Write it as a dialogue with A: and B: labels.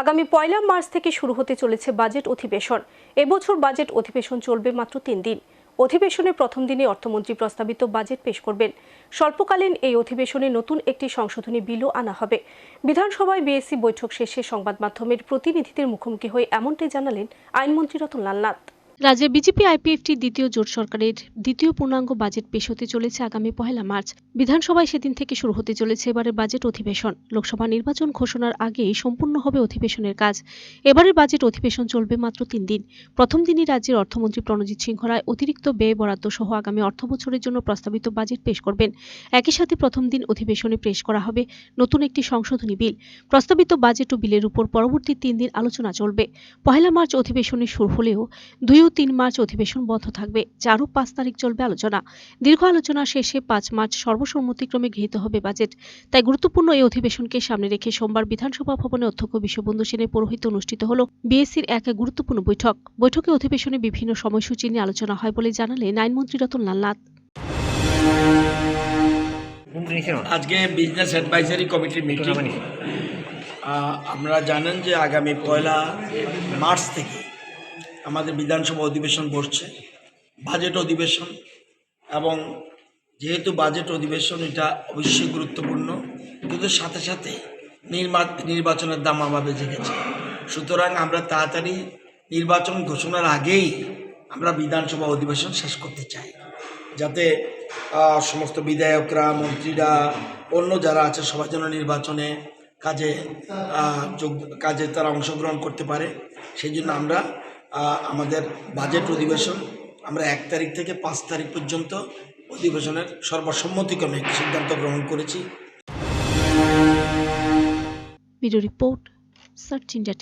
A: আগামী পয়লা মার্চ থেকে শুরু হতে চলেছে বাজেট অধিবেশন। এবছর বাজেট অধিবেশন চলবে মাত্র তিন দিন। অধিবেশনের প্রথম দিনে অর্থমন্ত্রী প্রস্তাবিত বাজেট পেশ করবেন। স্বল্পকালীন এই অধিবেশনে নতুন একটি সংশোধনী বিলও আনা হবে। বিধানসভায় বিএসসি বৈঠক শেষে সংবাদ মাধ্যমের প্রতিনিধিদের মুখোমুখি হয়ে এমনটাই জানালেন আইনমন্ত্রী রতনলাল নাথ।
B: রাজ্যে বিজেপি আইপিএফটি দ্বিতীয় জোট সরকারের দ্বিতীয় পূর্ণাঙ্গ বাজেট পেশ হতে চলেছে আগামী পহেলা মার্চ। বিধানসভায় সেদিন থেকে শুরু হতে চলেছে এবারের বাজেট অধিবেশন। লোকসভা নির্বাচন ঘোষণার আগেই সম্পূর্ণ হবে অধিবেশনের কাজ। এবারের বাজেট অধিবেশন চলবে মাত্র তিন দিন। প্রথম দিনই রাজ্যের অর্থমন্ত্রী প্রণজিৎ সিংহ রায় অতিরিক্ত ব্যয় বরাদ্দ সহ আগামী অর্থ বছরের জন্য প্রস্তাবিত বাজেট পেশ করবেন। একই সাথে প্রথম দিন অধিবেশনে পেশ করা হবে নতুন একটি সংশোধনী বিল। প্রস্তাবিত বাজেট ও বিলের উপর পরবর্তী তিন দিন আলোচনা চলবে। পহেলা মার্চ অধিবেশনে শুরু হলেও দুই তিন মার্চ অধিবেশন বন্ধ থাকবে চার পাঁচ তারিখ চলবে আলোচনা। দীর্ঘ আলোচনা শেষে পাঁচ মার্চ সর্বসম্মতিক্রমে গৃহীত হবে বাজেট। তাই গুরুত্বপূর্ণ এই অধিবেশনকে সামনে রেখে সোমবার বিধানসভা ভবনে অধ্যক্ষ বিশ্ববন্ধু সেনের পৌরোহিত্য অনুষ্ঠিত হল বিএসসির এক গুরুত্বপূর্ণ বৈঠক। বৈঠকে অধিবেশনে বিভিন্ন সময়সূচি নিয়ে আলোচনা হয় বলে জানালেন আইনমন্ত্রী রতনলাল নাথ।
C: আজকে বিজনেস অ্যাডভাইজারি কমিটির মিটিং। আপনারা জানেন যে আগামী পয়লা মার্চ থেকে আমাদের বিধানসভা অধিবেশন বসছে বাজেট অধিবেশন, এবং যেহেতু বাজেট অধিবেশন, এটা অবশ্যই গুরুত্বপূর্ণ, কিন্তু সাথে সাথে নির্মা, নির্বাচনের দাম বেজে গেছে। সুতরাং আমরা তাড়াতাড়ি নির্বাচন ঘোষণার আগেই আমরা বিধানসভা অধিবেশন শেষ করতে চাই, যাতে সমস্ত বিধায়করা, মন্ত্রীরা, অন্য যারা আছে, সবাই যেন নির্বাচনে কাজে যোগ, কাজে তারা অংশগ্রহণ করতে পারে। সেই জন্য আমরা আমাদের বাজেট অধিবেশন, আমরা এক তারিখ থেকে পাঁচ তারিখ পর্যন্ত অধিবেশনের সর্বসম্মতিক্রমে সিদ্ধান্ত গ্রহণ করেছি।
B: Report search India